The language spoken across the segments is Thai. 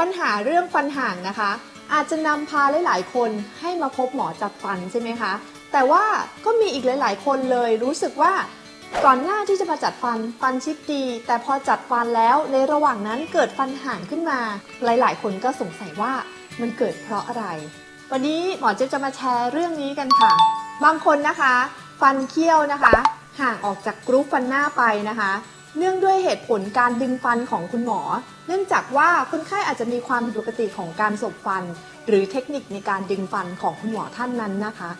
ปัญหาเรื่องฟันห่างนะคะ อาจจะนำพาหลายๆ คนให้มาพบหมอจัดฟันใช่ไหมคะ แต่ว่าก็มีอีกหลาย ๆ คนเลยรู้สึกว่าก่อนหน้าที่จะมาจัดฟันฟันชิดดี แต่พอจัดฟันแล้วในระหว่างนั้นเกิดฟันห่างขึ้นมา หลายๆ คนก็สงสัยว่ามันเกิดเพราะอะไร วันนี้หมอเจ๊จะมาแชร์เรื่องนี้กันค่ะ บางคนนะคะ ฟันเคี้ยวนะคะ ห่างออกจากกรุ๊ปฟันหน้าไปนะคะ เนื่องด้วยเหตุผลการดึงฟันของคุณหมอ เนื่องจากว่าคนไข้อาจจะมีความผิดปกติของการสบฟัน หรือเทคนิคในการดึงฟันของคุณหมอท่านนั้นนะคะ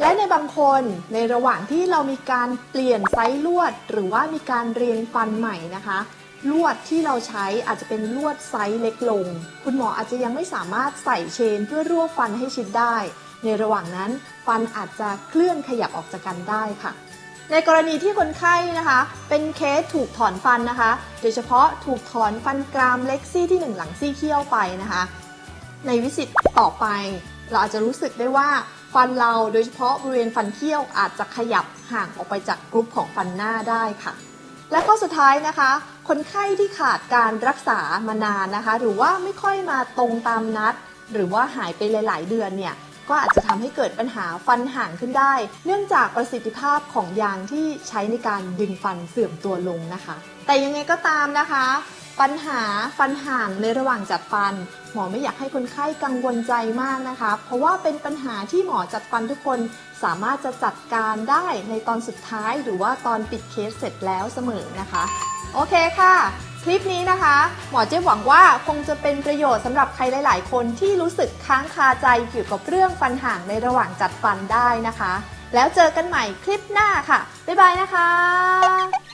และในบางคนในระหว่างที่เรามีการเปลี่ยนไซส์ลวด หรือว่ามีการเรียงฟันใหม่นะคะลวดที่เราใช้อาจจะเป็นลวดไซส์เล็กลง คุณหมออาจจะยังไม่สามารถใส่เชนเพื่อรวบฟันให้ชิดได้ ในระหว่างนั้นฟันอาจจะเคลื่อนขยับออกจากกันได้ค่ะ ในกรณีที่คนไข้นะคะ เป็นเคสถูกถอนฟันนะคะ โดยเฉพาะถูกถอนฟันกรามเล็กซี่ที่หนึ่งหลังซี่เคี้ยวไปนะคะ ในวิสิตต่อไป เราอาจจะรู้สึกได้ว่าฟันเราโดยเฉพาะบริเวณฟันเคี้ยวอาจจะขยับห่างออกไปจากกรุ๊ปของฟันหน้าได้ค่ะ และข้อสุดท้ายนะคะ คนไข้ที่ขาดการรักษามานานนะคะ หรือว่าไม่ค่อยมาตรงตามนัด หรือว่าหายไปหลาย ๆ เดือนเนี่ย ก็อาจจะทำให้เกิดปัญหาฟันห่างขึ้นได้ เนื่องจากประสิทธิภาพของยางที่ใช้ในการดึงฟันเสื่อมตัวลงนะคะ แต่ยังไงก็ตามนะคะ ปัญหาฟันห่างในระหว่างจัดฟัน หมอไม่อยากให้คนไข้กังวลใจมากนะคะ เพราะว่าเป็นปัญหาที่หมอจัดฟันทุกคนสามารถจะจัดการได้ในตอนสุดท้ายหรือว่าตอนปิดเคสเสร็จแล้วเสมอนะคะ โอเคค่ะ คลิปนี้นะคะ หมอเจ๊หวังว่าคงจะเป็นประโยชน์สำหรับใครหลาย ๆ คนที่รู้สึกค้างคาใจเกี่ยวกับเรื่องฟันห่างในระหว่างจัดฟันได้นะคะ แล้วเจอกันใหม่คลิปหน้าค่ะ บ๊ายบายนะคะ